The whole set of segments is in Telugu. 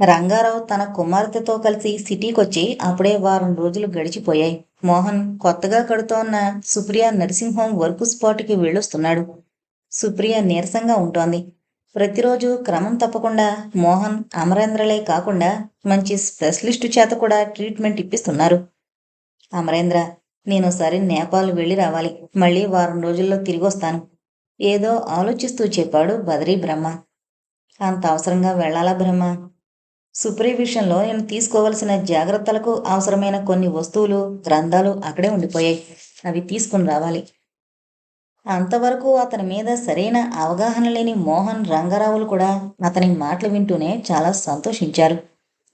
రంగారావు తన కుమార్తెతో కలిసి సిటీకొచ్చి అప్పుడే వారం రోజులు గడిచిపోయాయి. మోహన్ కొత్తగా కడుతోన్న సుప్రియ నర్సింగ్ హోమ్ వర్క్ స్పాట్కి వెళ్ళొస్తున్నాడు. సుప్రియ నీరసంగా ఉంటోంది. ప్రతిరోజు క్రమం తప్పకుండా మోహన్ అమరేంద్రలే కాకుండా మంచి స్పెషలిస్టు చేత కూడా ట్రీట్మెంట్ ఇప్పిస్తున్నారు. అమరేంద్ర నేను సరి నేపాల్ వెళ్ళి రావాలి. మళ్ళీ వారం రోజుల్లో తిరిగి వస్తాను ఏదో ఆలోచిస్తూ చెప్పాడు బదరీ బ్రహ్మ. అంత అవసరంగా వెళ్ళాలా బ్రహ్మ? సుప్రీవిషన్లో విషయంలో నేను తీసుకోవలసిన జాగ్రత్తలకు అవసరమైన కొన్ని వస్తువులు గ్రంథాలు అక్కడే ఉండిపోయాయి. అవి తీసుకుని రావాలి. అంతవరకు అతని మీద సరైన అవగాహన లేని మోహన్ రంగారావులు కూడా అతని మాటలు వింటూనే చాలా సంతోషించారు.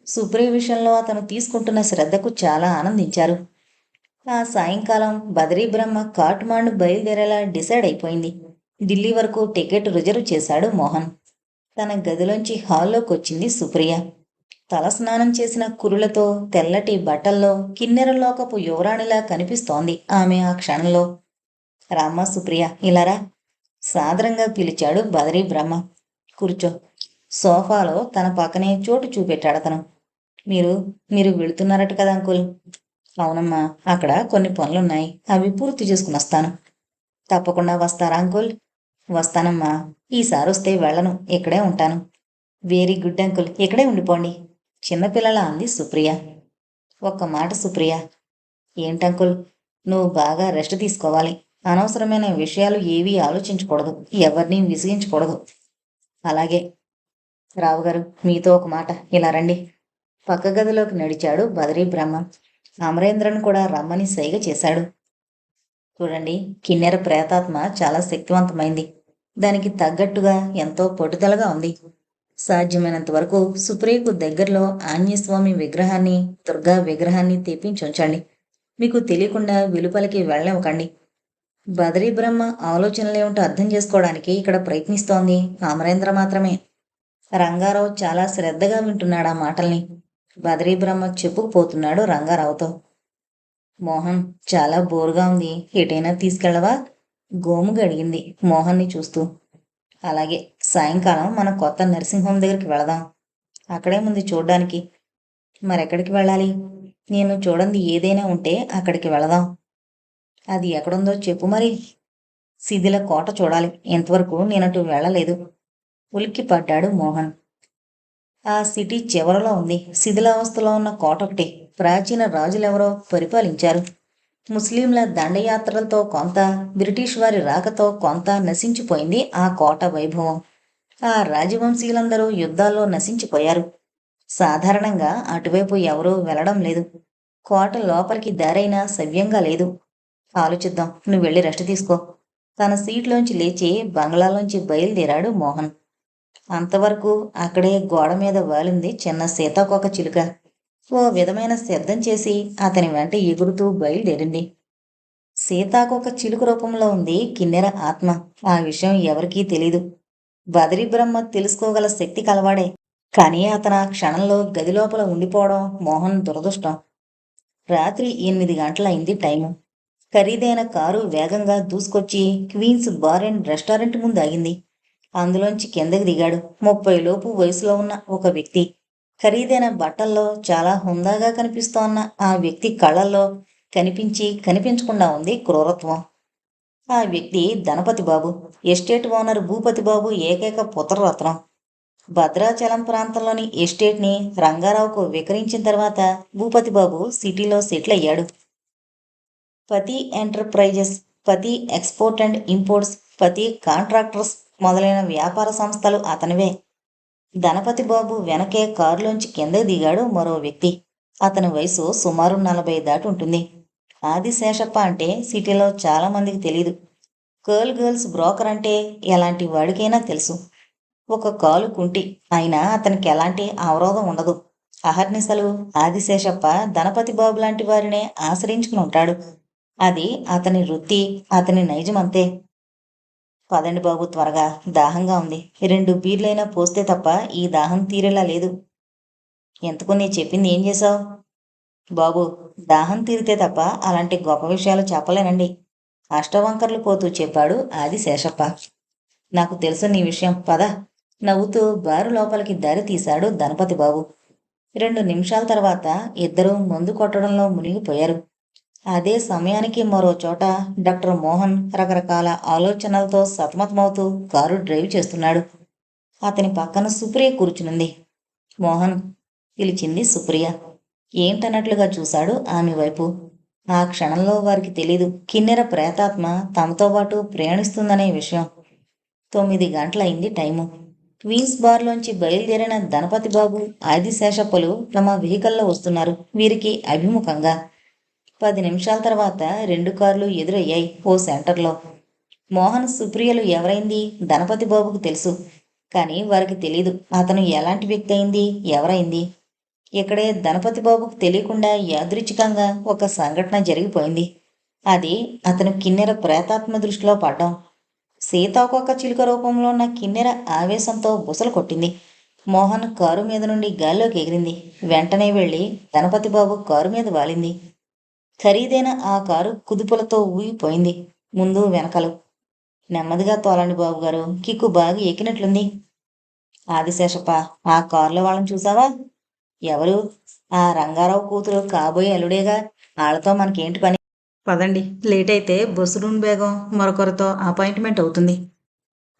సుప్రీ విషయంలో అతను తీసుకుంటున్న శ్రద్ధకు చాలా ఆనందించారు. ఆ సాయంకాలం బదరీ బ్రహ్మ కాట్మాండ్ బయలుదేరేలా డిసైడ్ అయిపోయింది. ఢిల్లీ వరకు టికెట్ రిజర్వ్ చేశాడు మోహన్. తన గదిలోంచి హాల్లోకి వచ్చింది సుప్రియ. తలస్నానం చేసిన కురులతో తెల్లటి బట్టల్లో కిన్నెరలోకపు యువరాణిలా కనిపిస్తోంది ఆమె ఆ క్షణంలో. రామ్మ సుప్రియ ఇలారా సాదరంగా పిలిచాడు బదరీ బ్రహ్మ. కూర్చో. సోఫాలో తన పక్కనే చోటు చూపెట్టాడు అతను. మీరు మీరు వెళుతున్నారట కదా అంకుల్. అవునమ్మా అక్కడ కొన్ని పనులున్నాయి. అవి పూర్తి చేసుకుని వస్తాను. తప్పకుండా వస్తారా అంకుల్? వస్తానమ్మా. ఈసారి వస్తే వెళ్ళను. ఇక్కడే ఉంటాను. Very good uncle. ఇక్కడే ఉండిపోండి. చిన్నపిల్లల అంది సుప్రియ. ఒక్క మాట సుప్రియ. ఏంటంకుల్ నువ్వు బాగా రెస్ట్ తీసుకోవాలి. అనవసరమైన విషయాలు ఏవీ ఆలోచించకూడదు. ఎవరిని విసిగించకూడదు. అలాగే. రావు గారు మీతో ఒక మాట. ఇలా రండి. పక్క గదిలోకి నడిచాడు బదరీ బ్రహ్మ. అమరేంద్రను కూడా రమ్మని సైగ చేశాడు. చూడండి కిన్నెర ప్రేతాత్మ చాలా శక్తివంతమైంది. దానికి తగ్గట్టుగా ఎంతో పట్టుదలగా ఉంది. సాధ్యమైనంత వరకు సుప్రియకు దగ్గరలో ఆంజనేయస్వామి విగ్రహాన్ని దుర్గా విగ్రహాన్ని తెప్పించి ఉంచండి. మీకు తెలియకుండా వెలుపలికి వెళ్ళనివ్వకండి. బదరీ బ్రహ్మ ఆలోచనలేమిటో అర్థం చేసుకోవడానికి ఇక్కడ ప్రయత్నిస్తోంది అమరేంద్ర మాత్రమే. రంగారావు చాలా శ్రద్ధగా వింటున్నాడు ఆ మాటల్ని. బదరీ బ్రహ్మ చెప్పుకుపోతున్నాడు రంగారావుతో. మోహన్ చాలా బోరుగా ఉంది. ఎటైనా తీసుకెళ్ళవా? గోము గడిగింది మోహన్ని చూస్తూ. అలాగే సాయంకాలం మన కొత్త నర్సింగ్ హోమ్ దగ్గరికి వెళదాం. అక్కడే ముందు చూడ్డానికి. మరెక్కడికి వెళ్ళాలి? నేను చూడండి ఏదైనా ఉంటే అక్కడికి వెళదాం. అది ఎక్కడుందో చెప్పు మరి. శిథిల కోట చూడాలి. ఇంతవరకు నేనటు వెళ్ళలేదు. ఉలిక్కి పడ్డాడు మోహన్. ఆ సిటీ చివరలో ఉంది. శిథిలావస్థలో ఉన్న కోట ఒకటి. ప్రాచీన రాజులెవరో పరిపాలించారు. ముస్లింల దండయాత్రలతో కొంత బ్రిటిష్ వారి రాకతో కొంత నశించిపోయింది ఆ కోట వైభవం. ఆ రాజవంశీయులందరూ యుద్ధాల్లో నశించిపోయారు. సాధారణంగా అటువైపు ఎవరూ వెళ్ళడం లేదు. కోట లోపలికి దారైనా సవ్యంగా లేదు. ఆలోచిద్దాం నువ్వు వెళ్ళి రెస్ట్ తీసుకో. తన సీట్లోంచి లేచి బంగ్లాలోంచి బయలుదేరాడు మోహన్. అంతవరకు అక్కడే గోడ మీద వాలింది చిన్న సీతాకొక చిలుక. ఓ విధమైన శబ్దం చేసి అతని వెంట ఎగురుతూ బయలుదేరింది. సీతాకోక చిలుక రూపంలో ఉంది కిన్నెర ఆత్మ. ఆ విషయం ఎవరికీ తెలీదు. బదరి బ్రహ్మ తెలుసుకోగల శక్తి కలవాడే. కానీ అతను ఆ క్షణంలో గది లోపల ఉండిపోవడం మోహన్ దురదృష్టం. రాత్రి ఎనిమిది గంటలైంది టైము. ఖరీదైన కారు వేగంగా దూసుకొచ్చి క్వీన్స్ బార్ అండ్ రెస్టారెంట్ ముందు ఆగింది. అందులోంచి కిందకి దిగాడు. ముప్పై లోపు వయసులో ఉన్న ఒక వ్యక్తి. ఖరీదైన బట్టల్లో చాలా హుందాగా కనిపిస్తోన్న ఆ వ్యక్తి కళ్ళల్లో కనిపించి కనిపించకుండా ఉంది క్రూరత్వం. ఆ వ్యక్తి ధనపతి బాబు ఎస్టేట్ ఓనర్ భూపతి బాబు ఏకైక పుత్రరత్నం. భద్రాచలం ప్రాంతంలోని ఎస్టేట్ని రంగారావుకు వికరించిన తర్వాత భూపతి బాబు సిటీలో సెటిల్ అయ్యాడు. Pati enterprises Pati export and imports Pati contractors మొదలైన వ్యాపార సంస్థలు అతనివే. ధనపతి బాబు వెనకే కారులోంచి కింద దిగాడు మరో వ్యక్తి. అతని వయసు సుమారు నలభై దాటి ఉంటుంది. ఆదిశేషప్ప అంటే సిటీలో చాలా మందికి తెలియదు గర్ల్ గర్ల్స్ బ్రోకర్ అంటే ఎలాంటి వాడికైనా తెలుసు. ఒక కాలు కుంటి అయినా అతనికి ఎలాంటి అవరోధం ఉండదు. అహర్నిశలు ఆదిశేషప్ప ధనపతి బాబు లాంటి వారినే ఆశ్రయించుకుని ఉంటాడు. అది అతని వృత్తి అతని నైజం అంతే. పదండి బాబు త్వరగా. దాహంగా ఉంది. రెండు బీర్లైనా పోస్తే తప్ప ఈ దాహం తీరేలా లేదు. ఎంతకు నీ చెప్పింది ఏం చేశావు? బాబు దాహం తీరితే తప్ప అలాంటి గొప్ప విషయాలు చెప్పలేనండి. అష్టవంకర్లు పోతూ చెప్పాడు ఆది శేషప్ప. నాకు తెలుసు నీ విషయం. పద. నవ్వుతూ బారు లోపలికి దారి తీశాడు ధనపతి బాబు. రెండు నిమిషాల తర్వాత ఇద్దరూ మందు కొట్టడంలో మునిగిపోయారు. అదే సమయానికి మరో చోట డాక్టర్ మోహన్ రకరకాల ఆలోచనలతో సతమతమవుతూ కారు డ్రైవ్ చేస్తున్నాడు. అతని పక్కన సుప్రియ కూర్చునుంది. మోహన్ పిలిచింది సుప్రియ. ఏంటన్నట్లుగా చూశాడు ఆమె వైపు. ఆ క్షణంలో వారికి తెలీదు. కిన్నెర ప్రేతాత్మ తమతో పాటు ప్రయాణిస్తుందనే విషయం. తొమ్మిది గంటలైంది టైము. క్వీన్స్ బార్లోంచి బయలుదేరిన ధనపతి బాబు ఆదిశేషప్పలు తమ వెహికల్లో వస్తున్నారు. వీరికి అభిముఖంగా పది నిమిషాల తర్వాత రెండు కార్లు ఎదురయ్యాయి ఓ సెంటర్లో. మోహన్ సుప్రియలు ఎవరైంది? ధనపతి బాబుకు తెలుసు. కానీ వారికి తెలీదు. అతను ఎలాంటి వ్యక్తి అయింది? ఎవరైంది? ఇక్కడే ధనపతి బాబుకు తెలియకుండా యాదృచ్ఛికంగా ఒక సంఘటన జరిగిపోయింది. అది అతను కిన్నెర ప్రేతాత్మ దృష్టిలో పడ్డం. ఒక్కొక్క చిలుక రూపంలో ఉన్న కిన్నెర ఆవేశంతో బుసలు కొట్టింది. మోహన్ కారు మీద నుండి గాల్లోకి ఎగిరింది. వెంటనే వెళ్ళి ధనపతి బాబు కారు మీద వాలింది. ఖరీదైన ఆ కారు కుదుపులతో ఊగిపోయింది. ముందు వెనకలు. నెమ్మదిగా తోలండి బాబు గారు కిక్కు బాగా ఎక్కినట్లుంది. ఆదిశేషప్ప ఆ కారులో వాళ్ళని చూసావా? ఎవరు? ఆ రంగారావు కూతురు కాబోయే అల్లుడేగా? వాళ్ళతో మనకేంటి పని? పదండి. లేట్ అయితే బొసురూన్ బేగం మరొకరితో అపాయింట్మెంట్ అవుతుంది.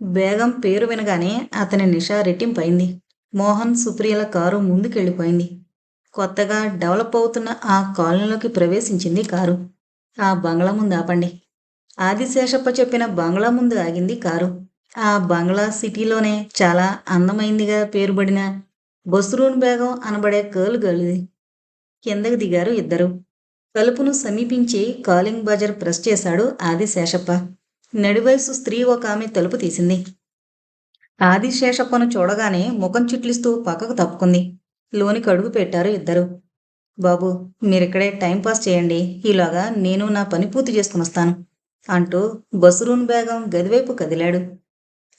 బేగం పేరు వినగానే అతని నిషా రెట్టింపైంది మోహన్ సుప్రియల కారు ముందుకెళ్ళిపోయింది. కొత్తగా డెవలప్ అవుతున్న ఆ కాలనీలోకి ప్రవేశించింది కారు. ఆ బంగ్లా ముందు ఆపండి. ఆదిశేషప్ప చెప్పిన బంగ్లా ముందు ఆగింది కారు. ఆ బంగ్లా సిటీలోనే చాలా అందమైందిగా పేరుబడిన బస్రూన్ బేగం అనబడే కర్ల్ గలిది కిందకి దిగారు ఇద్దరు. తలుపును సమీపించి కాలింగ్ బజర్ ప్రెస్ చేశాడు ఆదిశేషప్ప. నడివయసు స్త్రీ ఒక ఆమె తలుపు తీసింది. ఆదిశేషప్పను చూడగానే ముఖం చిట్లిస్తూ పక్కకు తప్పుకుంది. లోనికి అడుగు పెట్టారు ఇద్దరు. బాబు మీరిక్కడే టైంపాస్ చేయండి. ఈలోగా నేను నా పని పూర్తి చేసుకుని వస్తాను అంటూ బసురూన్ బేగం గదివైపు కదిలాడు.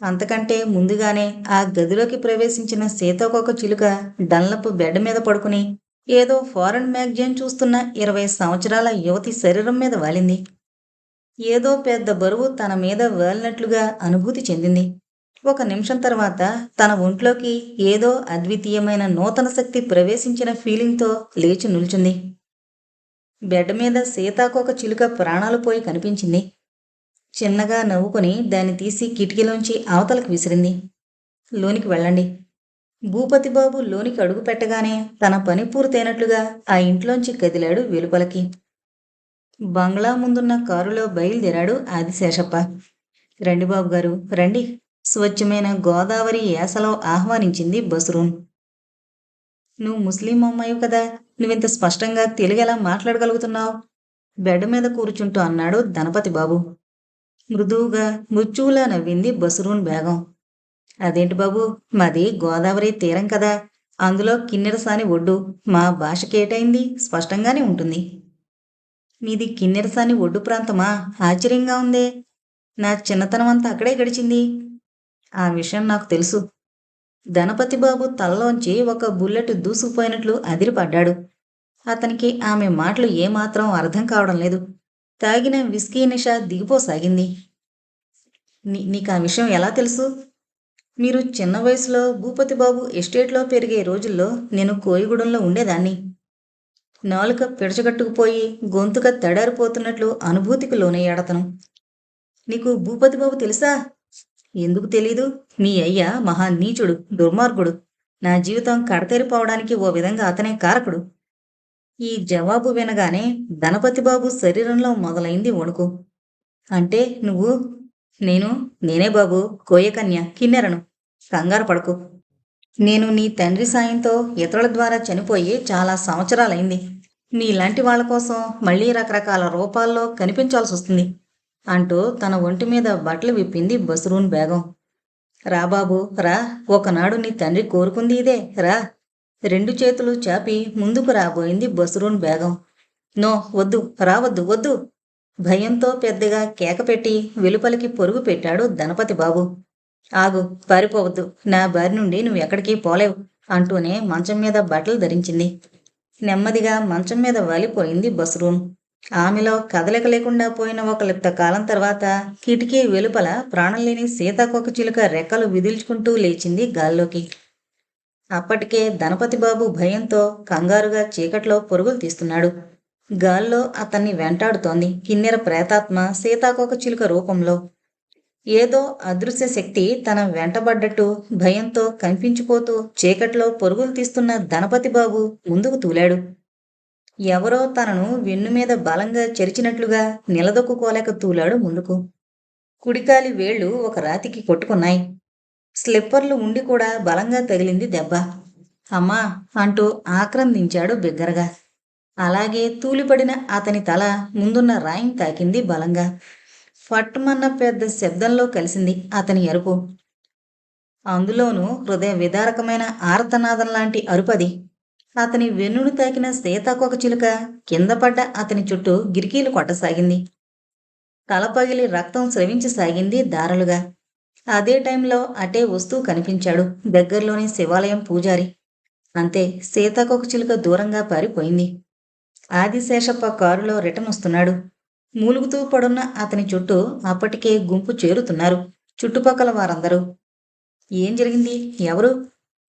అంతకంటే ముందుగానే ఆ గదిలోకి ప్రవేశించిన సీతకొక చిలుక డన్లప్ బెడ్ మీద పడుకుని ఏదో ఫారెన్ మ్యాగజైన్ చూస్తున్న ఇరవై సంవత్సరాల యువతి శరీరం మీద వాలింది. ఏదో పెద్ద బరువు తన మీద వాలినట్లుగా అనుభూతి చెందింది. ఒక నిమిషం తర్వాత తన ఒంట్లోకి ఏదో అద్వితీయమైన నూతన శక్తి ప్రవేశించిన ఫీలింగ్తో లేచి నిల్చుంది. బెడ్ మీద సీతాకోక చిలుక ప్రాణాలు పోయి కనిపించింది. చిన్నగా నవ్వుకొని దాన్ని తీసి కిటికీలోంచి అవతలకు విసిరింది. లోనికి వెళ్ళండి. భూపతి బాబు లోనికి అడుగు పెట్టగానే తన పని పూర్తయినట్లుగా ఆ ఇంట్లోంచి కదిలాడు వెలుపలకి. బంగ్లా ముందున్న కారులో బయలుదేరాడు ఆదిశేషప్ప. రండి బాబు గారు రండి. స్వచ్ఛమైన గోదావరి యాసలో ఆహ్వానించింది బసురూన్ నువ్వు ముస్లిం అమ్మాయి కదా నువ్వింత స్పష్టంగా తెలుగు ఎలా మాట్లాడగలుగుతున్నావు? బెడ్ మీద కూర్చుంటూ అన్నాడు ధనపతి బాబు. మృదువుగా మృత్యువులా నవ్వింది బసురూన్ బేగం. అదేంటి బాబు మాది గోదావరి తీరం కదా అందులో కిన్నెరసాని ఒడ్డు. మా భాషకేటైంది స్పష్టంగానే ఉంటుంది. మీది కిన్నెరసాని ఒడ్డు ప్రాంతమా? ఆశ్చర్యంగా ఉందే. నా చిన్నతనం అంతా అక్కడే గడిచింది. ఆ విషయం నాకు తెలుసు. ధనపతి బాబు తలలోంచి ఒక బుల్లెట్ దూసుకుపోయినట్లు అదిరిపడ్డాడు. అతనికి ఆమె మాటలు ఏమాత్రం అర్థం కావడం లేదు. తాగిన విస్కీ నిష దిగిపోసాగింది. నీ నీకు ఆ విషయం ఎలా తెలుసు? మీరు చిన్న వయసులో భూపతి బాబు ఎస్టేట్లో పెరిగే రోజుల్లో నేను కోయిగూడెంలో ఉండేదాన్ని. నాలుక పిడచగట్టుకుపోయి గొంతుక తడారిపోతున్నట్లు అనుభూతికి లోనయ్యాడతను. నీకు భూపతి బాబు తెలుసా? ఎందుకు తెలీదు? మీ అయ్య మహా నీచుడు దుర్మార్గుడు. నా జీవితం కడతెరిపోవడానికి ఓ విధంగా అతనే కారకుడు. ఈ జవాబు వినగానే ధనపతి బాబు శరీరంలో మొదలైంది వణుకు. అంటే నువ్వు? నేను నేనే బాబు కోయకన్య కిన్నెరను. కంగారు పడకు. నేను నీ తండ్రి సాయంతో ఇతరుల ద్వారా చనిపోయి చాలా సంవత్సరాలైంది. నీలాంటి వాళ్ళ కోసం మళ్ళీ రకరకాల రూపాల్లో కనిపించాల్సి వస్తుంది అంటూ తన ఒంటి మీద బట్టలు విప్పింది బసురూన్ బేగం. రా బాబు రా. ఒకనాడు నీ తండ్రి కోరుకుంది ఇదే రా. రెండు చేతులు చాపి ముందుకు రాబోయింది బసురూన్ బేగం. నో వద్దు రావద్దు వద్దు. భయంతో పెద్దగా కేక పెట్టి వెలుపలికి పొరుగు పెట్టాడు ధనపతి బాబు. ఆగు పారిపోవద్దు. నా బారి నుండి నువ్వు ఎక్కడికి పోలేవు అంటూనే మంచం మీద బట్టలు ధరించింది. నెమ్మదిగా మంచం మీద వాలిపోయింది బస్రూన్. ఆమెలో కదలిక లేకుండా పోయిన ఒక లిప్త కాలం తర్వాత కిటికీ వెలుపల ప్రాణం లేని సీతాకొక చిలుక రెక్కలు విదిల్చుకుంటూ లేచింది గాల్లోకి. అప్పటికే ధనపతి బాబు భయంతో కంగారుగా చీకట్లో పొరుగులు తీస్తున్నాడు. గాల్లో అతన్ని వెంటాడుతోంది కిన్నెర ప్రేతాత్మ సీతాకొక చిలుక రూపంలో. ఏదో అదృశ్య శక్తి తన వెంటబడ్డట్టు భయంతో కంపించిపోతూ చీకట్లో పొరుగులు తీస్తున్న ధనపతి బాబు ముందుకు తూలాడు. ఎవరో తనను వెన్ను మీద బలంగా చెరిచినట్లుగా నిలదొక్కుకోలేక తూలాడు ముందుకు. కుడికాలి వేళ్ళు ఒక రాతికి కొట్టుకున్నాయి. స్లిప్పర్లు ఉండి కూడా బలంగా తగిలింది దెబ్బ. అమ్మా! అంటూ ఆక్రందించాడు బిగ్గరగా. అలాగే తూలిపడిన అతని తల ముందున్న రాయిని తాకింది బలంగా. ఫట్టుమన్న పెద్ద శబ్దంలో కలిసింది అతని అరుపు. అందులోనూ హృదయ విదారకమైన ఆర్తనాదం లాంటి అరుపది. అతని వెన్నును తాకిన సీతాకొక చిలుక కింద పడ్డ అతని చుట్టూ గిరికీలు కొట్టసాగింది. తల పగిలి రక్తం స్రవించసాగింది దారలుగా. అదే టైంలో అటే వస్తూ కనిపించాడు దగ్గరలోని శివాలయం పూజారి. అంతే సీతాకొక చిలుక దూరంగా పారిపోయింది. ఆదిశేషప్ప కారులో రిటర్న్ వస్తున్నాడు మూలుగుతూ పడున్న అతని చుట్టూ అప్పటికే గుంపు చేరుతున్నారు చుట్టుపక్కల వారందరూ. ఏం జరిగింది? ఎవరు?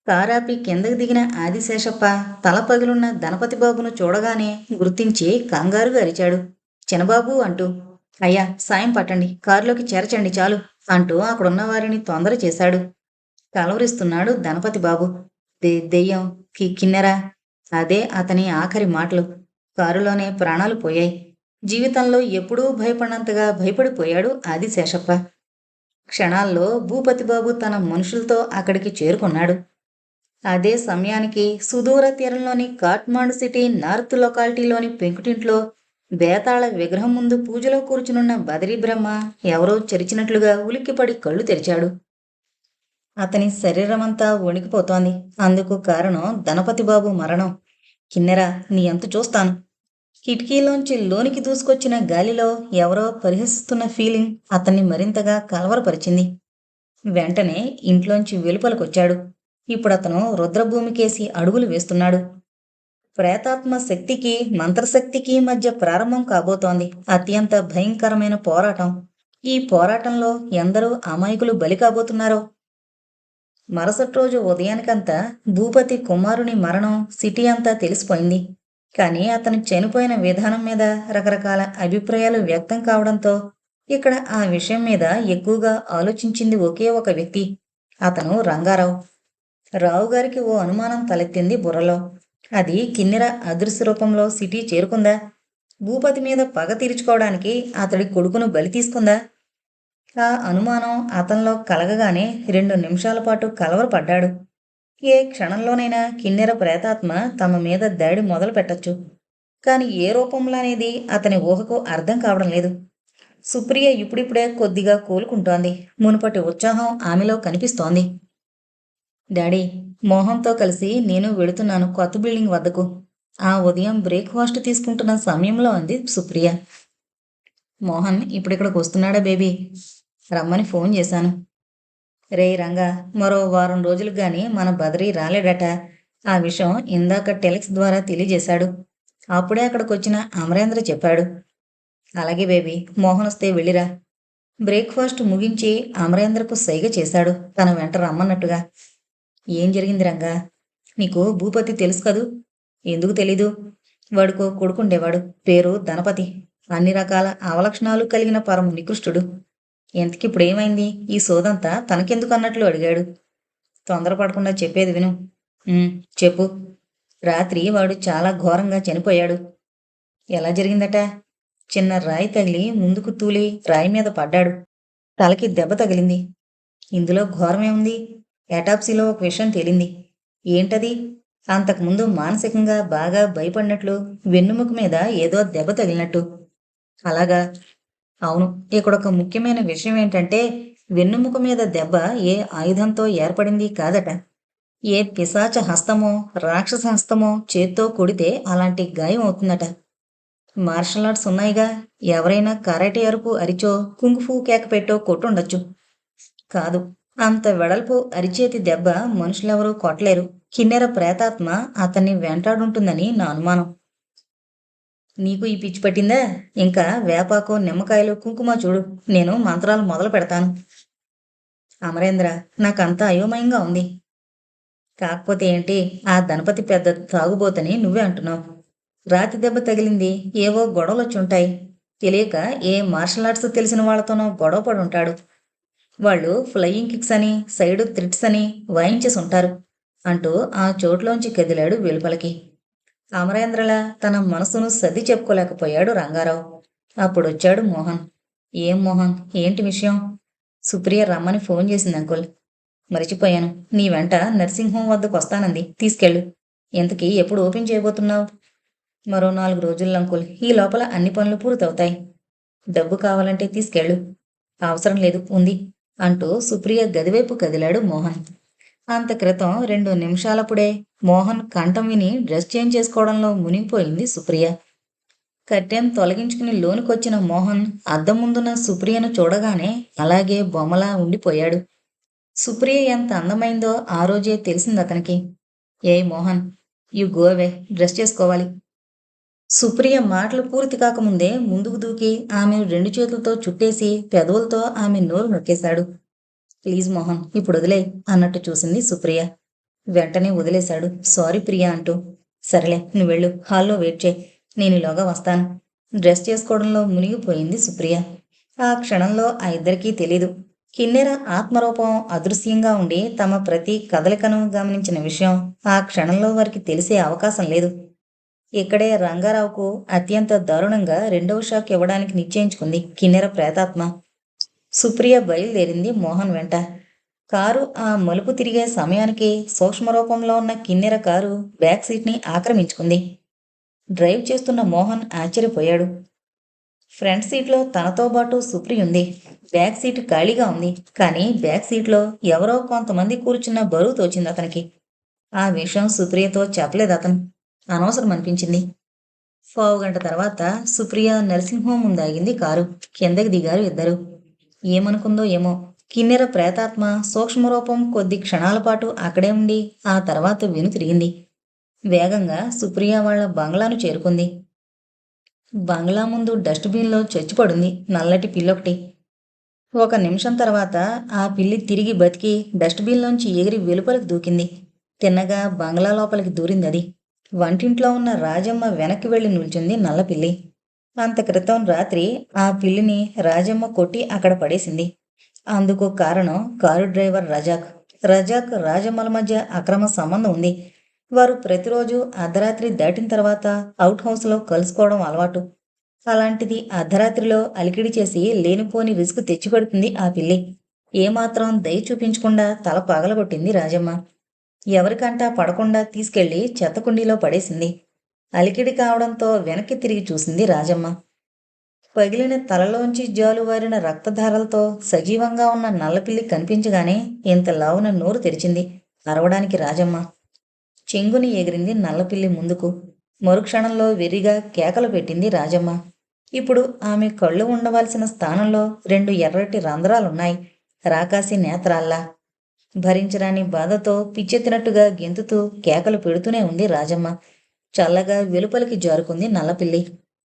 కారాపి కిందకు దిగిన ఆదిశేషప్ప తల పగిలున్న ధనపతి బాబును చూడగానే గుర్తించి కంగారుగా అరిచాడు. చిన్నబాబు అంటూ అయ్యా సాయం పట్టండి. కారులోకి చేర్చండి చాలు అంటూ అక్కడున్న వారిని తొందర చేశాడు. కలవరిస్తున్నాడు దనపతి బాబు దె- దెయ్యం కి కిన్నెరా? అదే అతని ఆఖరి మాటలు. కారులోనే ప్రాణాలు పోయాయి. జీవితంలో ఎప్పుడూ భయపడినంతగా భయపడిపోయాడు ఆదిశేషప్ప. క్షణాల్లో భూపతిబాబు తన మనుషులతో అక్కడికి చేరుకున్నాడు. అదే సమయానికి సుదూర తీరంలోని కాట్మాండు సిటీ నార్త్ లొకాలిటీలోని పెంకుటింట్లో బేతాళ విగ్రహం ముందు పూజలో కూర్చునున్న బదరీ బ్రహ్మ ఎవరో చెరిచినట్లుగా ఉలిక్కిపడి కళ్ళు తెరిచాడు. అతని శరీరమంతా వణికిపోతోంది. అందుకు కారణం ధనపతి బాబు మరణం. కిన్నెరా నీ ఎంత చూస్తాను. కిటికీలోంచి లోనికి దూసుకొచ్చిన గాలిలో ఎవరో పరిహసిస్తున్న ఫీలింగ్ అతన్ని మరింతగా కలవరపరిచింది. వెంటనే ఇంట్లోంచి వెలుపలకొచ్చాడు. ఇప్పుడు అతను రుద్రభూమికేసి అడుగులు వేస్తున్నాడు. ప్రేతాత్మ శక్తికి మంత్రశక్తికి మధ్య ప్రారంభం కాబోతోంది. అత్యంత భయంకరమైన పోరాటం. ఈ పోరాటంలో ఎందరో అమాయకులు బలి కాబోతున్నారో. మరుసటి రోజు ఉదయానికంతా భూపతి కుమారుని మరణం సిటీ అంతా తెలిసిపోయింది. కానీ అతను చనిపోయిన విధానం మీద రకరకాల అభిప్రాయాలు వ్యక్తం కావడంతో ఇక్కడ ఆ విషయం మీద ఎక్కువగా ఆలోచించింది ఒకే ఒక వ్యక్తి. అతను రంగారావు. రావు గారికి ఓ అనుమానం తలెత్తింది బుర్రలో. అది కిన్నెర అదృశ్య రూపంలో సిటీ చేరుకుందా? భూపతి మీద పగ తీర్చుకోవడానికి అతడి కొడుకును బలి తీసుకుందా? ఆ అనుమానం అతనిలో కలగగానే రెండు నిమిషాల పాటు కలవరపడ్డాడు. ఏ క్షణంలోనైనా కిన్నెర ప్రేతాత్మ తమ మీద దాడి మొదలు పెట్టొచ్చు. కాని ఏ రూపంలో అనేది అతని ఊహకు అర్థం కావడం లేదు. సుప్రియ ఇప్పుడిప్పుడే కొద్దిగా కోలుకుంటోంది. మునుపటి ఉత్సాహం ఆమెలో కనిపిస్తోంది. డాడీ మోహన్తో కలిసి నేను వెళుతున్నాను కొత్త బిల్డింగ్ వద్దకు. ఆ ఉదయం బ్రేక్ఫాస్ట్ తీసుకుంటున్న సమయంలో అంది సుప్రియ. మోహన్ ఇప్పుడిక్కడికి వస్తున్నాడా బేబీ? రమ్మని ఫోన్ చేశాను. రే రంగా మరో వారం రోజులు గాని మన బదరి రాలేడట. ఆ విషయం ఇందాక టెలిక్స్ ద్వారా తెలియజేశాడు. అప్పుడే అక్కడికి వచ్చిన అమరేంద్ర చెప్పాడు. అలాగే బేబీ మోహన్ వస్తే వెళ్ళిరా. బ్రేక్ఫాస్ట్ ముగించి అమరేంద్రకు సైగ చేశాడు. తన వెంట రమ్మన్నట్టుగా. ఏం జరిగింది రంగా? నీకు భూపతి తెలుసు కదూ? ఎందుకు తెలీదు? వాడుకో కొడుకుండేవాడు. పేరు ధనపతి. అన్ని రకాల అవలక్షణాలు కలిగిన పరమ నికృష్టుడు. ఎంతకిప్పుడు ఏమైంది ఈ సోదంతా తనకెందుకు అన్నట్లు అడిగాడు. తొందరపడకుండా చెప్పేది విను. చెప్పు. రాత్రి వాడు చాలా ఘోరంగా చనిపోయాడు. ఎలా జరిగిందట? చిన్న రాయి తగిలి ముందుకు తూలి రాయి మీద పడ్డాడు. తలకి దెబ్బ తగిలింది. ఇందులో ఘోరమే ఉంది. ఎటాప్సీలో ఒక విషయం తేలింది. ఏంటది? అంతకుముందు మానసికంగా బాగా భయపడినట్లు వెన్నుముక మీద ఏదో దెబ్బ తగిలినట్టు. అలాగా? అవును. ఇక్కడ ఒక ముఖ్యమైన విషయం ఏంటంటే వెన్నుముక మీద దెబ్బ ఏ ఆయుధంతో ఏర్పడింది కాదట. ఏ పిశాచ హస్తమో రాక్షస హస్తమో చేత్తో కొడితే అలాంటి గాయం అవుతుందట. మార్షల్ ఆర్ట్స్ ఉన్నాయిగా. ఎవరైనా కరాటే అరుపు అరిచో కుంగుఫూ కేక పెట్టో కొట్టుండొచ్చు. కాదు. అంత వెడల్పు అరిచేతి దెబ్బ మనుషులెవరూ కొట్టలేరు. కిన్నెర ప్రేతాత్మ అతన్ని వెంటాడుంటుందని నా అనుమానం. నీకు ఈ పిచ్చి పట్టిందా? ఇంకా వేపాకు నిమ్మకాయలు కుంకుమ చూడు. నేను మంత్రాలు మొదలు పెడతాను. అమరేంద్ర నాకంతా అయోమయంగా ఉంది. కాకపోతే ఏంటి? ఆ ధనపతి పెద్ద తాగుబోతని నువ్వే అంటున్నావు. రాతి దెబ్బ తగిలింది. ఏవో గొడవలు వచ్చుంటాయి తెలియక ఏ మార్షల్ ఆర్ట్స్ తెలిసిన వాళ్ళతోనో గొడవ పడి ఉంటాడు వాళ్ళు ఫ్లయింగ్ కిక్స్ అని సైడ్ త్రిట్స్ అని వాయించేసి ఉంటారు అంటూ ఆ చోట్లోంచి కదిలాడు వెలుపలకి. అమరేంద్రల తన మనసును సర్ది చెప్పుకోలేకపోయాడు రంగారావు. అప్పుడొచ్చాడు మోహన్. ఏం మోహన్? ఏంటి విషయం? సుప్రియ రమ్మని ఫోన్ చేసింది అంకుల్. మరిచిపోయాను. నీ వెంట నర్సింగ్ హోమ్ వద్దకు వస్తానంది. తీసుకెళ్ళు. ఇంతకీ ఎప్పుడు ఓపెన్ చేయబోతున్నావు? మరో నాలుగు రోజుల్లో అంకుల్. ఈ లోపల అన్ని పనులు పూర్తవుతాయి. డబ్బు కావాలంటే తీసుకెళ్ళు. అవసరం లేదు. ఉంది. అంటూ సుప్రియ గదివైపు కదిలాడు మోహన్. అంత క్రితం రెండు నిమిషాలప్పుడే మోహన్ కంఠం విని డ్రెస్ చేంజ్ చేసుకోవడంలో మునిగిపోయింది సుప్రియ. కట్టెం తొలగించుకుని లోనుకొచ్చిన మోహన్ అద్దం ముందున్న సుప్రియను చూడగానే అలాగే బొమ్మలా ఉండిపోయాడు. సుప్రియ ఎంత అందమైందో ఆ రోజే తెలిసింది అతనికి. ఏ మోహన్ యు గోవే డ్రెస్ చేసుకోవాలి. సుప్రియ మాటలు పూర్తి కాకముందే ముందుకు దూకి ఆమెను రెండు చేతులతో చుట్టేసి పెదవులతో ఆమె నోరు నొక్కేశాడు. ప్లీజ్ మోహన్ ఇప్పుడు వదిలే అన్నట్టు చూసింది సుప్రియ. వెంటనే వదిలేశాడు. సారీ ప్రియా అంటూ. సరేలే నువ్వు వెళ్ళు హాల్లో వెయిట్ చేయి నేను ఈలోగా వస్తాను. డ్రెస్ చేసుకోవడంలో మునిగిపోయింది సుప్రియ. ఆ క్షణంలో ఆ ఇద్దరికీ తెలీదు. కిన్నెర ఆత్మరూపం అదృశ్యంగా ఉండి తమ ప్రతి కదలికను గమనించిన విషయం ఆ క్షణంలో వారికి తెలిసే అవకాశం లేదు. ఇక్కడే రంగారావుకు అత్యంత దారుణంగా రెండవ షాక్ ఇవ్వడానికి నిశ్చయించుకుంది కిన్నెర ప్రేతాత్మ. సుప్రియ బయలుదేరింది మోహన్ వెంట. కారు ఆ మలుపు తిరిగే సమయానికి సూక్ష్మరూపంలో ఉన్న కిన్నెర కారు బ్యాక్ సీట్ని ఆక్రమించుకుంది. డ్రైవ్ చేస్తున్న మోహన్ ఆశ్చర్యపోయాడు. ఫ్రంట్ సీట్లో తనతో పాటు సుప్రి ఉంది. బ్యాక్ సీట్ ఖాళీగా ఉంది. కానీ బ్యాక్ సీట్లో ఎవరో కొంతమంది కూర్చున్న బరువు తోచింది అతనికి. ఆ విషయం సుప్రియతో చెప్పలేదు అతను. అనవసరం అనిపించింది పావు గంట తర్వాత సుప్రియ నర్సింగ్ హోమ్ ముందాగింది కారు. కిందకి దిగారు ఇద్దరు. ఏమనుకుందో ఏమో. కిన్నెర ప్రేతాత్మ సూక్ష్మరూపం కొద్ది క్షణాల పాటు అక్కడే ఉండి ఆ తర్వాత విను తిరిగింది. వేగంగా సుప్రియ వాళ్ళ బంగ్లాను చేరుకుంది. బంగ్లా ముందు డస్ట్బిన్లో చచ్చిపడుంది నల్లటి పిల్లొకటి. ఒక నిమిషం తర్వాత ఆ పిల్లి తిరిగి బతికి డస్ట్బిన్లోంచి ఎగిరి వెలుపలికి దూకింది. తిన్నగా బంగ్లా లోపలికి దూరింది అది. వంటింట్లో ఉన్న రాజమ్మ వెనక్కి వెళ్ళి నిల్చుంది నల్లపిల్లి అంత క్రితం రాత్రి ఆ పిల్లిని రాజమ్మ కొట్టి అక్కడ పడేసింది. అందుకు కారణం కారు డ్రైవర్ రజాక్. రజాక్ రాజమ్మల మధ్య అక్రమ సంబంధం ఉంది. వారు ప్రతిరోజు అర్ధరాత్రి దాటిన తర్వాత అవుట్ హౌస్లో కలుసుకోవడం అలవాటు. అలాంటిది అర్ధరాత్రిలో అలికిడి చేసి లేనిపోని రిస్క్ తెచ్చిపెడుతుంది ఆ పిల్లి. ఏమాత్రం దయ చూపించకుండా తల పగలగొట్టింది రాజమ్మ. ఎవరికంటా పడకుండా తీసుకెళ్ళి చెత్తకుండీలో పడేసింది. అలికిడి కావడంతో వెనక్కి తిరిగి చూసింది రాజమ్మ. పగిలిన తలలోంచి జాలువారిన రక్తధారలతో సజీవంగా ఉన్న నల్లపిల్లి కనిపించగానే ఇంత లావున నోరు తెరిచింది అరవడానికి రాజమ్మ. చెంగుని ఎగిరింది నల్లపిల్లి ముందుకు. మరుక్షణంలో వెర్రిగా కేకలు పెట్టింది రాజమ్మ. ఇప్పుడు ఆమె కళ్ళు ఉండవలసిన స్థానంలో రెండు ఎర్రటి రంధ్రాలున్నాయి. రాకాసి నేత్రాల్లా. భరించరాని బాధతో పిచ్చెత్తినట్టుగా గెంతుతూ కేకలు పెడుతూనే ఉంది రాజమ్మ. చల్లగా వెలుపలికి జారుకుంది నల్లపిల్లి.